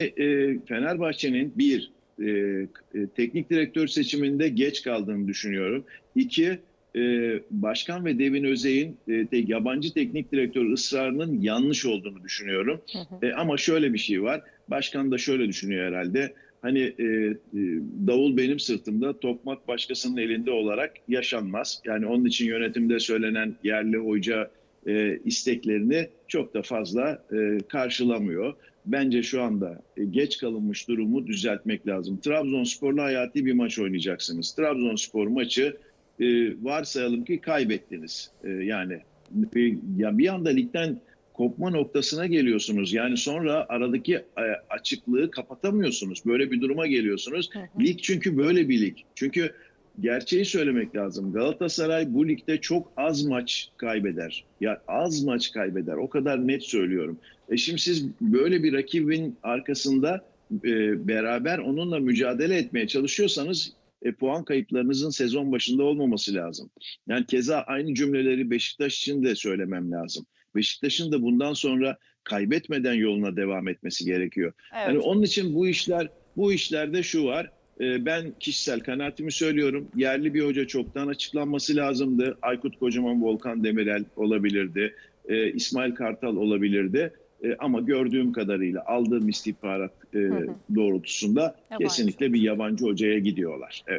e, Fenerbahçe'nin bir e, e, teknik direktör seçiminde geç kaldığını düşünüyorum. İki e, Başkan ve Devin Özey'in e, te- yabancı teknik direktör ısrarının yanlış olduğunu düşünüyorum. Hı hı. E, ama şöyle bir şey var. Başkan da şöyle düşünüyor herhalde. Hani e, e, davul benim sırtımda, tokmak başkasının elinde olarak yaşanmaz. Yani onun için yönetimde söylenen yerli hoca e, isteklerini çok da fazla e, karşılamıyor. Bence şu anda e, geç kalınmış durumu düzeltmek lazım. Trabzonspor'la hayati bir maç oynayacaksınız. Trabzonspor maçı e, varsayalım ki kaybettiniz. E, yani e, ya bir anda ligden kopma noktasına geliyorsunuz. Yani sonra aradaki e, açıklığı kapatamıyorsunuz. Böyle bir duruma geliyorsunuz. Hı hı. Lig çünkü böyle bir lig. Çünkü gerçeği söylemek lazım. Galatasaray bu ligde çok az maç kaybeder. Ya az maç kaybeder. O kadar net söylüyorum. E şimdi siz böyle bir rakibin arkasında e, beraber onunla mücadele etmeye çalışıyorsanız e, puan kayıplarınızın sezon başında olmaması lazım. Yani keza aynı cümleleri Beşiktaş için de söylemem lazım. Beşiktaş'ın da bundan sonra kaybetmeden yoluna devam etmesi gerekiyor. Evet. Yani onun için bu işler bu işlerde şu var. E, Ben kişisel kanaatimi söylüyorum. Yerli bir hoca çoktan açıklanması lazımdı. Aykut Kocaman, Volkan Demirel olabilirdi. e, İsmail Kartal olabilirdi. E, Ama gördüğüm kadarıyla aldığım istihbarat e, doğrultusunda Yabancı. kesinlikle bir yabancı hocaya gidiyorlar. Evet.